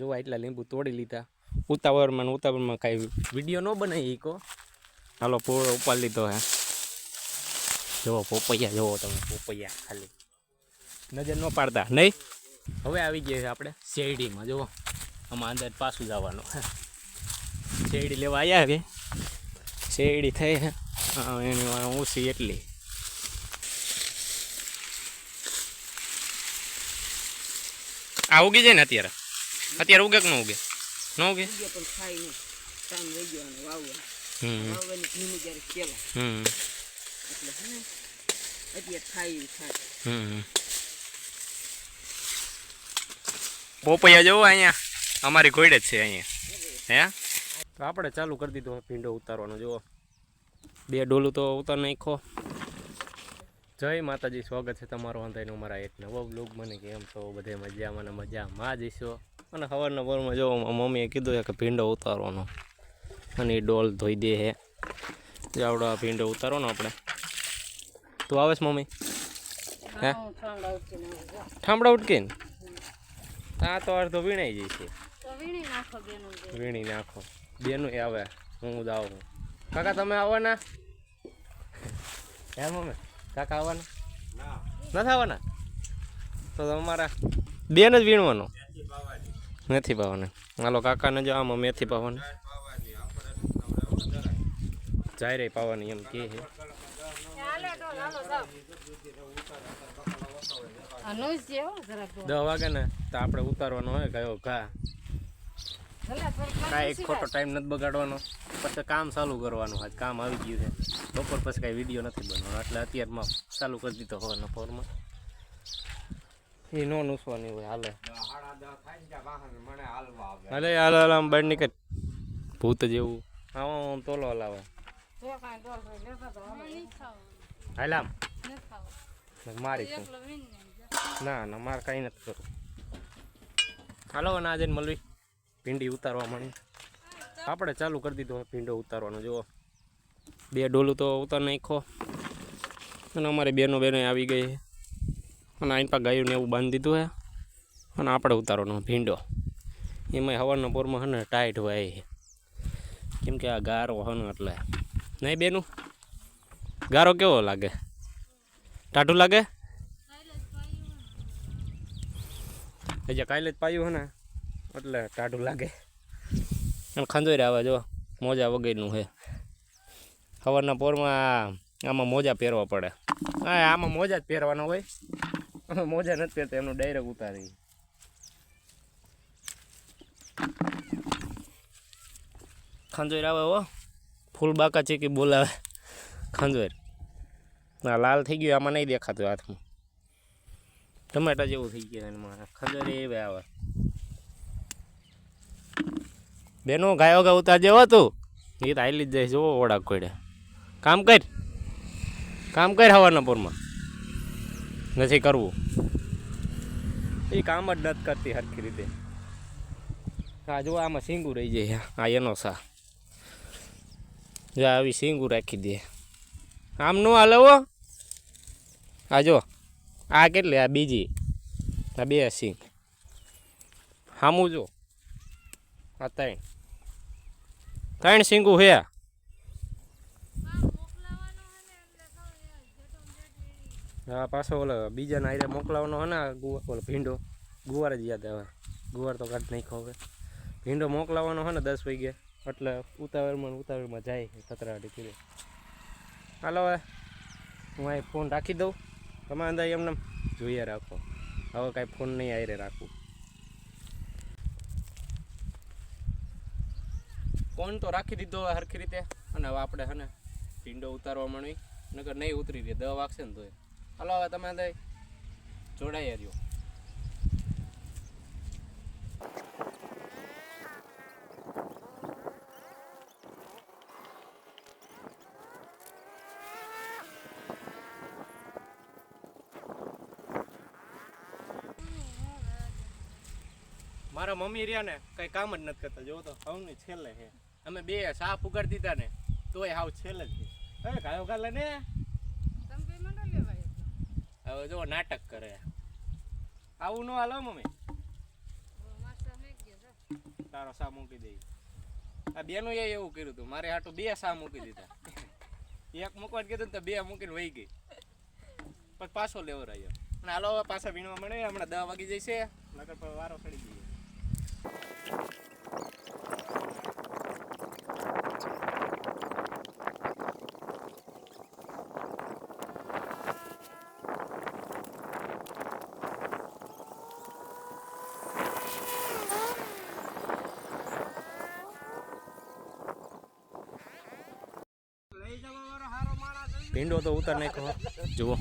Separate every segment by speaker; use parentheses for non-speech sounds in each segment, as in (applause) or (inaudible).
Speaker 1: જોવા એટલા લીંબુ તોડી લીધા. ઉતાવળમાં ઉતાવળમાં કાંઈ વીડિયો ન બનાવી ઈકો હાલો પૂરો ઉપાડી લીધો હે. જુઓ, પોપૈયા, જુઓ તમે, પોપૈયા ખાલી. નજર ન પાડતા, નહીં? હવે આવી ગયા છે આપણે શેરડીમાં, જુઓ. આમાં અંદર પાછું જવાનું શેરડી લેવા આવ્યા હવે શેરડી થઈ હે. એની ઊંચી એટલી. આ ઉગી જાય ને અત્યારે? અત્યારે ઉગે કે ન ઉગે? ન ઉગે?
Speaker 2: પણ ખાય નહીં. ટાઈમ વહી ગયો અને વાવવા
Speaker 1: હમ.
Speaker 2: વાવવાની ધીમે જ્યારે કેલા
Speaker 1: હમ.
Speaker 2: એટલે હે અત્યારે ખાય એવી થાય
Speaker 1: હમ. પોપૈયા જવો અહીંયા. અમારી ઘોડે જ છે અહીંયા. હે? તો આપણે ચાલુ કરી દીધું ભીંડો ઉતારવાનો જુઓ. બે ડોલું તો ઉતાર નાખો જય માતાજી સ્વાગત છે તમારો અંધાઈનો અમારા એક નવો બ્લોગ મને કેમ તો બધે મજામાં ને મજામાં જઈશો અને સવારના બોરમાં જો મમ્મીએ કીધું છે કે ભીંડો ઉતારવાનો. અને એ ડોલ ધોઈ દે હે. જાવડો આ ભીંડો ઉતારવાનો આપણે. તું આવેશ મમ્મી? હે?
Speaker 2: આવું
Speaker 1: ઠામડા ઉટકીને? આ તો અડધો વીણાઈ જાય છે.
Speaker 2: વીણી નાખો બેનું
Speaker 1: વીણી નાખો. બેનું એ આવે. હું જ આવું કાકા તમે આવવાના? હે મમ્મી? કાકા આવવાના? નથી આવવાના? તો તમારા બેન જ વીણવાનો. મેથી પાવાના હાલો કાકાને જો આમાં મેથી પાવાની જાય રહી પાવાની એમ કે છે. દસ વાગે ને તો આપણે ઉતારવાનો હોય કયો ઘા. કાંઈ એક ખોટો ટાઈમ નથી બગાડવાનો. પછી કામ ચાલુ કરવાનું આજ કામ આવી ગયું છે. બપોર પછી કાંઈ વીડિયો નથી બનવાનો એટલે અત્યારમાં ચાલુ કરી દીધો હોય ફોરમાં એ નો નૂસવાની હોય હાલે. હાલે હાલે હાલ આમ બહાર નીકળ. ભૂત જેવું. આવો આમ તોલો હલાવે.
Speaker 2: હાલો.
Speaker 1: આમ. મારી ના ના મારે કાંઈ નથી કરવું. હાલો ના જઈને મળવી ભીંડી ઉતારવા માંડી. આપણે ચાલુ કરી દીધો ભીંડો ઉતારવાનો જુઓ. બે ડોલું તો ઉતાર નાખો અને અમારે બેનો બેનો આવી ગઈ અને આઈન પા ગાયું ને એવું બાંધી દીધું હે. અને આપણે ઉતારવાનો ભીંડો. એમાં હવાના પોરમાં હે ને ટાઈટ હોય છે કેમ કે આ ગારો હન એટલે. નહીં બેનું? ગારો કેવો લાગે? ટાઢું લાગે? હજી કાલે જ પાયું હે એટલે ટાઢું લાગે. અને ખંજોઈ આવે જો, મોજા વગરનું છે સવારના પોરમાં આમાં મોજા પહેરવા પડે. હા આમાં મોજા જ પહેરવાનો હોય. મોજા નથી પહેરતા એમનું ડાયરેક્ટ ઉતારી ખંજોઈ આવે હો. ફૂલ બાકા ચીકી બોલાવે. ખંજોર. ના લાલ થઈ ગયું, આમાં નહીં દેખાતું હાથમાં. ટમેટા જેવું થઈ ગયું એમાં. ખંજોર એ આવે. બેનો ગાયો ગા ઉતાર જેવો તું. એ તો આવેલી જ જાય જોવો ઓળા કોઈડે કામ કર. કામ કર હવાના પોરમાં. નથી કરવું. એ કામ જ નથી કરતી સરખી રીતે. હા જો આમાં સિંગું રહી જાય આ. એનો સા જો આવી સિંગું રાખી દે. આમ નો હાલે હો. આ જો આ કેટલી આ બીજી. આ બે સિંગ. સામું જો. આ ત્રણ. ત્રણ સિંગું હે. હા પાછો ઓલો બીજાના આરે મોકલાવાનો હે ને ગુવા ઓલો ભીંડો. ગુવાર જ યાદ આવે. ગુવાર તો કાઢ નાખ્યો હવે. ભીંડો મોકલાવાનો હે ને દસ વાગે એટલે ઉતાવળમાં ઉતાવળમાં જાય કતરાટી કીધે હાલો હવે, હું અહીં ફોન રાખી દઉં. તમે અંદર એમને જોઈએ રાખો. હવે કાંઈ ફોન નહીં આયરે રાખું. ફોન તો રાખી દીધો હરખી રીતે. અને હવે આપણે હે ને ભીંડો ઉતારવા માંડવી. નગર નહીં ઉતરી રહી, દવા વાગશે ને તો હાલો, હવે તમે અંદર જોડાઈ રહ્યો મારા મમ્મી રહ્યા ને, કઈ કામ જ નથી કરતા. જોવો તો, હવની છેલ્લે છે. અમે બે સાફ ઉગાડી દીધા ને, તોય હાવ છેલ્લે જ હવે ગાયો ગાલે ને? હવે જો નાટક કરે. આવું ન હાલો મમ્મી. તારો સા મૂકી દઈ આ બેનું એ એવું કર્યું હતું મારે હાટું બે સા મૂકી દીધા. એક મૂકવાનું કીધું તો બે મૂકીને વહી ગઈ. પછી પાછો લેવો રહ્યો અને હાલો પાછા વીણવા મળે, હમણાં દસ વાગી જશે. નકર પછી વારો ચડી જઈએ ભીંડો તો ઉતાર નાખ્યો જુઓ.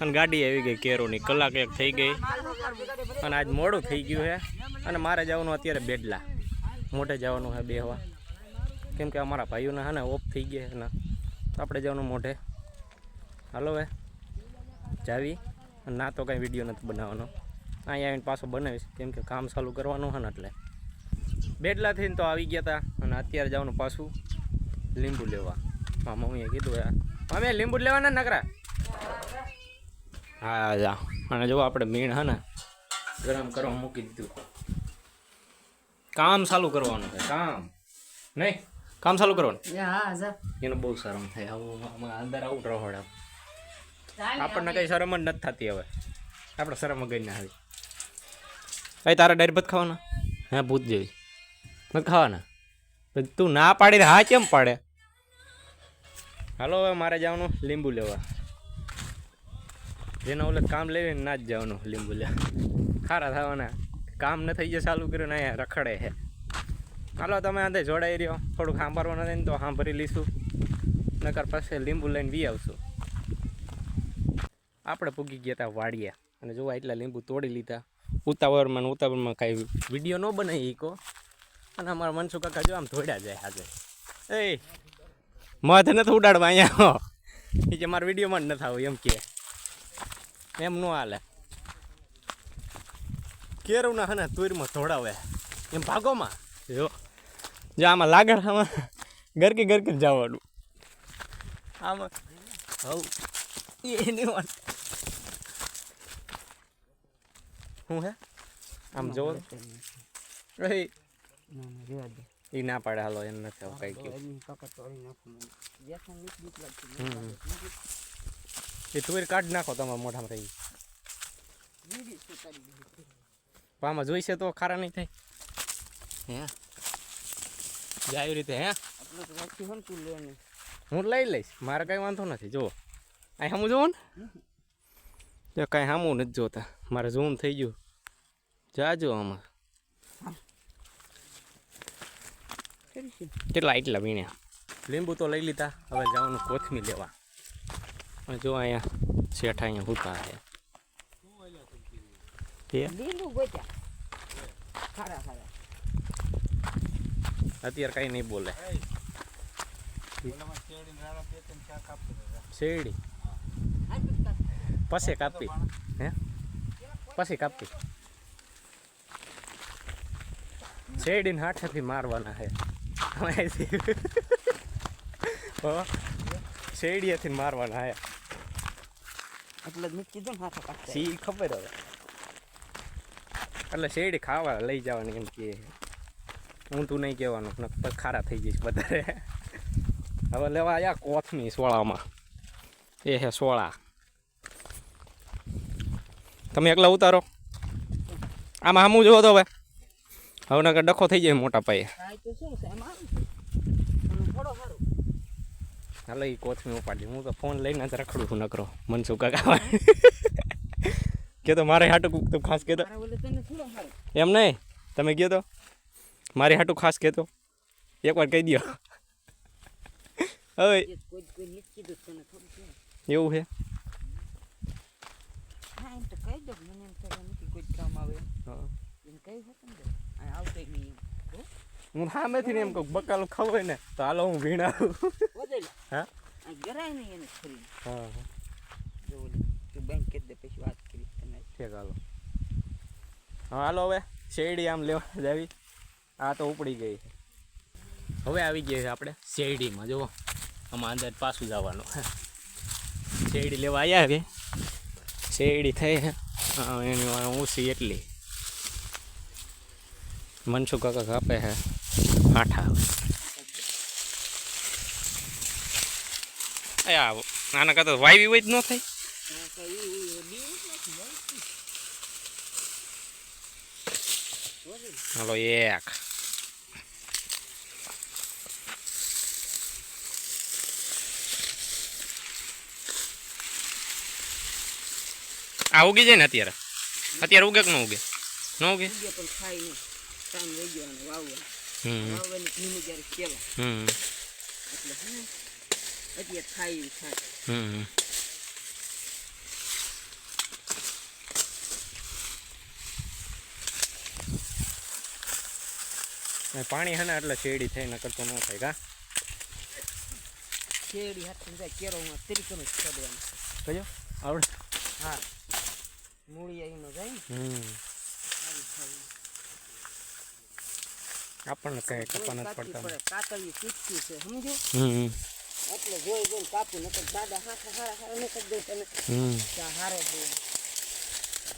Speaker 1: અને ગાડી આવી ગઈ કેરોની. કલાક એક થઈ ગઈ. અને આજ મોડું થઈ ગયું છે અને મારે જવાનું અત્યારે બેડલા. મોટે જવાનું છે બેહવા. કેમ કે અમારા ભાઈઓના હે ને ઓફ થઈ ગયા ને. આપણે જવાનું મોઢે. હાલો હવે જાવી. અને ના તો કાંઈ વીડિયો નથી બનાવવાનો. અહીંયા આવીને પાછો બનાવીશ. કેમ કે કામ ચાલુ કરવાનું છે ને એટલે. બેડલા થઈને તો આવી ગયા હતા અને અત્યારે જવાનું પાછું લીંબુ લેવા. હા મમ્મીએ કીધું યાર મમ્મી લીંબુ લેવાના નકરા? હા જા. અને જો આપણે મીણ હે ને ગરમ કરવા મૂકી દીધું. કામ ચાલુ કરવાનું છે કામ. નહીં? કામ ચાલુ કરવાનું?
Speaker 2: હા જા.
Speaker 1: એનો બહુ શરમ થાય. આવું અંદર આવું રહોડ આપણને કઈ શરમ જ નથી થતી હવે. આપણે શરમ ગઈ ના આવી. કઈ તારા ડાયર ભાત ખાવાના? હા ભૂત જેવી. નથી ખાવાના? તું ના પાડી હા કેમ પાડે? હાલો, હવે મારે જવાનું લીંબુ લેવા. જેના ઓલે કામ લેવી ને જ જવાનું લીંબુ લેવા. ખારા થવાના. કામ ન થઈ જાય, ચાલુ કર્યું ને અહીંયા રખડે છે. હાલો, તમે અંદર જોડાઈ રહ્યો. થોડુંક સાંભળવાનું નથી તો સાંભળી લઈશું. નકર પાસે લીંબુ લઈને બી આવશું. આપણે પૂગી ગયા હતા વાડીએ અને જોવા એટલા લીંબુ તોડી લીધા. ઉતાવળમાં ઉતાવળમાં કાંઈ વીડિયો ન બનાવી કહો અને અમારા મનસુ કાકા જો આમ ધોડ્યા જાય આજે એ મધ નથી ઉડાડવા અહીંયા. એ કે મારા વિડીયોમાં જ નથી આવું એમ કે. એમ ન હાલે. કેરું ના હને તુરમાં ધોડાવે એમ ભાગોમાં? જો. જો આમાં લાગણ આમાં ગરકી ગરકી જવાનું. આમાં હવ. એની વાત. શું હે? આમ જોવો. એ ના પાડે હાલો એમ નથી આવું કઈ ગયું એ તુવેર કાઢી નાખો તમારા મોઢામાં રહી. પણ જોઈશે તો ખારા નહીં થાય. હે? જાય રીતે હે? હું લઈ લઈશ મારે કઈ વાંધો નથી જુઓ. અહીં સામું જોવો ને? જો કાંઈ સામું નથી જોતા. મારે ઝૂમ થઈ ગયું. જાજો આમાં. કેટલા એટલા વીણ્યા લીંબુ તો લઈ લીધા. હવે જવાનું કોથમી લેવા. અને જો અહીંયા શેઠ અહીંયા ભૂતા છે. તે?
Speaker 2: લીંબુ ગોત્યા. ખારા ખારા.
Speaker 1: અત્યારે કાંઈ નહીં બોલે. શેરડી? પછી કાપી. હે? પછી કાપી. શેરડીને હાથેથી મારવાના છે. અહીંથી. હો, શેરડીએથી મારવાના આયા.
Speaker 2: એટલે જ મેં કીધું ને હાથે
Speaker 1: સી ખબર હવે? એટલે શેરડી ખાવા લઈ જવાની એમ કે હું તું નહીં કહેવાનું ખારા થઈ જઈશ વધારે. હવે લેવા આવ્યા કોથમી સોળામાં. એ હે સોળા. તમે એકલા ઉતારો. આમાં હમું જોવો તો હવે. હવે નકર ડખો થઈ જાય મોટા પાયે.
Speaker 2: હા તો શું એમાં
Speaker 1: હાલો એ કોથમી ઉપાડી. હું તો ફોન લઈને જ રખડું છું નકરો. મનસુ કાકા કે તો મારે હાટું તું ખાસ કહેતો એમ નહીં? તમે કહો તો? મારી હાટું ખાસ કહેતો એકવાર કહી દો હવે એવું છે?
Speaker 2: હા એમ તો કહી દો. મને એમ નથી કોઈ કામ આવે. એમ કહ્યું હતું ને આ આવશે નહીં
Speaker 1: હું? સામેથી ને એમ કહું બકાલું ખાવું ને તો હાલો હું
Speaker 2: વધેલા.
Speaker 1: હા?
Speaker 2: આ ગરાય નહીં એને ખરી
Speaker 1: હા
Speaker 2: જો તું બેંક કરી દે પછી વાત કરી તને.
Speaker 1: ઠીક હાલો. હા હાલો હવે. શેરડી આમ લેવા જાવી. આ તો ઉપડી ગઈ. છે હવે આવી ગયા છે આપણે શેરડીમાં જુઓ. આમાં અંદર પાછું જવાનું. શેરડી લેવા આવ્યા હવે શેરડી થઈ એની ઊંચી એટલી. મનસુ કાકા કાપે હે આઠા એ આવો આના કરતા વાયવી હોય જ ન થાય
Speaker 2: હા, તો ઈ- ઈ બીવું જ નથી, વાવતું. બોલો.
Speaker 1: હાલો એક આ ઉગી જાય ને અત્યારે અત્યારે ઉગે કે ન ઉગે ન ઉગે
Speaker 2: ઉગે પણ ખાય નહીં. ટાઈમ વહી ગયો અને વાવવાનો.
Speaker 1: હમ
Speaker 2: વાવવાની ભીનું જ્યારે.
Speaker 1: હમ
Speaker 2: એટલે હે અત્યારે ખાય એવી થાય.
Speaker 1: હમ ને પાણી હે ને એટલે શેરડી થઈને કરતો ન થાય કા?
Speaker 2: શેરડી હાથમાં જાય, કેરોમાં ત્રિકોણ છોડવાનો.
Speaker 1: કયો આવડે?
Speaker 2: હા. મૂળી એમાં જાય
Speaker 1: હમ
Speaker 2: સારું થાય.
Speaker 1: આપણને કઈ કપા નથી પડતા
Speaker 2: પડે. કાતરિયું છે, સમજો?
Speaker 1: હમ
Speaker 2: એટલે જોઈ જોઈ કાપી નકર દાદા હાથા હારા હારા ન કરી દે તને.
Speaker 1: હમ
Speaker 2: હારો દે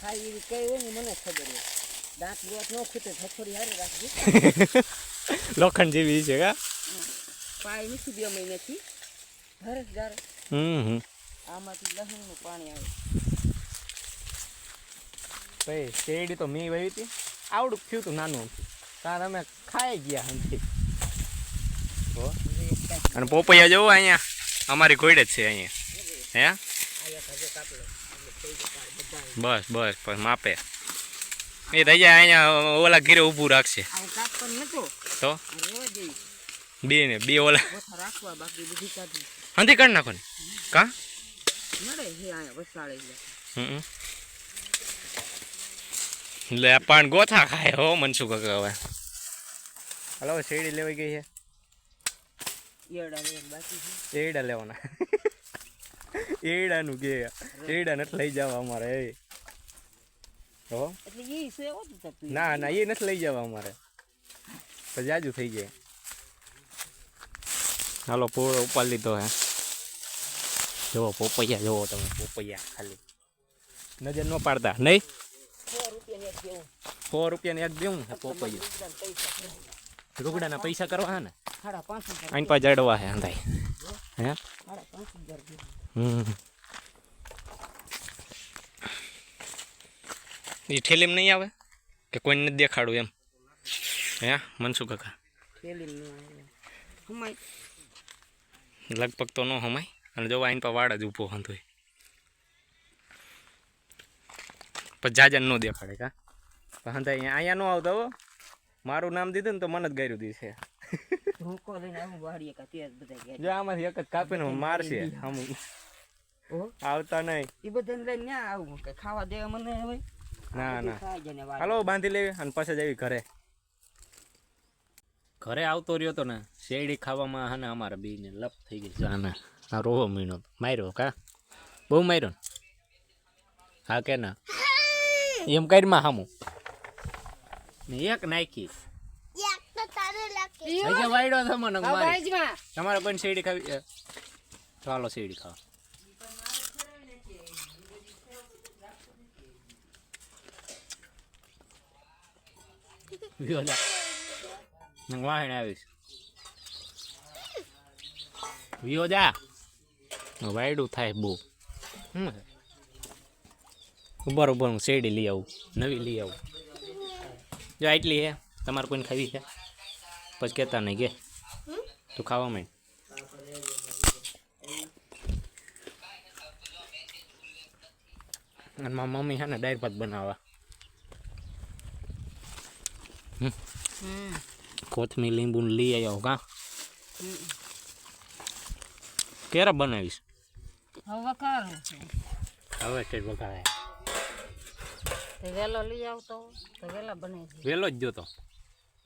Speaker 2: ખાઈ એવી કઈ હોય ને મને ખબર હોય. દાંત બાંત ન ખૂટે, હથોડી હારી રાખજો. (laughs)
Speaker 1: લોખંડ જેવી છે કા
Speaker 2: પાય નથી બે મહિનાથી. જ જારે.
Speaker 1: હમ હમ
Speaker 2: આમાંથી લસણનું પાણી આવે.
Speaker 1: ભાઈ શેરડી તો મેં વાવી હતી આવડું થયું હતું નાનું તાર અમે ખાઈ ગયા હંથી હો.
Speaker 2: હવે એક
Speaker 1: અને પોપૈયા જવો અહીંયા. અમારી કોઈડ જ છે અહીંયા. હે. બસ બસ બસ માપે. એ થઈ જાય અહીંયા ઓલા ઘીરે ઊભું રાખશે. તો. બે ને બે ઓલા.
Speaker 2: હંધી કાઢ
Speaker 1: નાખો ને કા લે. પણ ગોથા ખાય હો મનસુખ હવે હલો શેરડી લેવાઈ ગઈ છે. એડા લેવાના એડાનું કે એડા નથી લઈ જવા અમારે એ. હો. ના ના એ નથી લઈ જવા અમારે. તો જાજુ થઈ જાય. હાલો પૂરો ઉપાડ લીધો હે. જુઓ પોપૈયા જુઓ તમે પોપૈયા ખાલી. નજર ન પાડતા નહીં?
Speaker 2: સો રૂપિયાની એક દેવું.
Speaker 1: સો રૂપિયાની એક દેવું પોપૈયા.
Speaker 2: રૂપિયાના પૈસા.
Speaker 1: રૂગડાના પૈસા કરવા હે ને. આઈન પા જડવા હે? અંધાઈ હે. હમ. એ ઠેલીમાં નહીં આવે? કે કોઈને નથી દેખાડું એમ? હે મનસુખ કાકા. લગભગ તો ન હમાય. અને જો આઈન પા વાડ જ ઊભો હતો પણ જાજન ન દેખાડે કા? અહીંયા અહીંયા ન આવતા હો. મારું નામ દીધું ને તો મને જ ગાયરું છે.
Speaker 2: ધોકો લઈને આવું વાળીએ એક તે બધા ગયા.
Speaker 1: જો આમાંથી એક જ કાપીને મારશે આમ. આવતા નહીં.
Speaker 2: ઈ બધાને લઈને ન્યા આવું. કે ખાવા દેવા મને હવે?
Speaker 1: ના ના.
Speaker 2: ને વાળ.
Speaker 1: હાલો બાંધી લેવી અને પછી જવી ઘરે. ઘરે આવતો રહ્યો તો ને શેરડી ખાવામાં હા ને અમારા બીને લપ થઈ ગઈ છે આને. આ રોવો મહિનો માર્યો કા? બહુ માર્યો ને? હા કે ના? એમ કરીમાં હામું. ને એક નાખી હજી વાયડો છે મને
Speaker 2: હા,
Speaker 1: મારી
Speaker 2: બાજમાં.
Speaker 1: તમારે પણ શેરડી ખાવી છે? ચાલો શેરડી ખાવા વિયોલા નંગ વાહણ આવીશ વિયો જા વાયડું થાય બહુ હમ ઉભર ઉભર હું શેરડી લઈ આવું નવી લઈ આવું જો આટલી હે તમારે કોઈને ખાવી છે? પછી કહેતા નહીં કે. તું ખાવા માંડ અને મારા મમ્મી છે ને ડાયર ભાત બનાવવા. કોથમીર લીંબુ લઈ આવ્યો કા. ક્યારે બનાવીશ?
Speaker 2: હવે વઘારવું
Speaker 1: હવે તે વઘારે.
Speaker 2: તે વેલો લઈ આવતો તો વેલા બનાવી
Speaker 1: વેલો જ જોતો.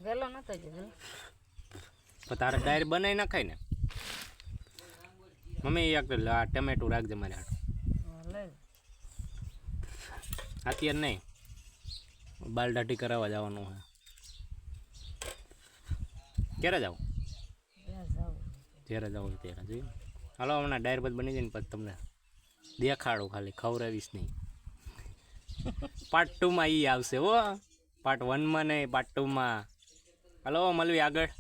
Speaker 2: વેલો નતો જોતો. હજુ.
Speaker 1: તારે ડાયર બનાવી નાખાય ને. મમ્મી એક આ ટમેટું રાખજે મારે હાટું.
Speaker 2: હા, લઈ લે.
Speaker 1: અત્યારે નહીં. બાલદાટી કરાવવા જવાનું હોય ક્યારે
Speaker 2: જાવું.
Speaker 1: જ્યારે જાવ ત્યારે જોઈએ હાલો હમણાં ડાયર બધ બની જાય ને પછી તમને દેખાડો ખાલી ખવડાવીશ નહીં. પાર્ટ ટુમાં એ આવશે હો. પાર્ટ વનમાં નહીં પાર્ટ ટુમાં હલો મળવી આગળ.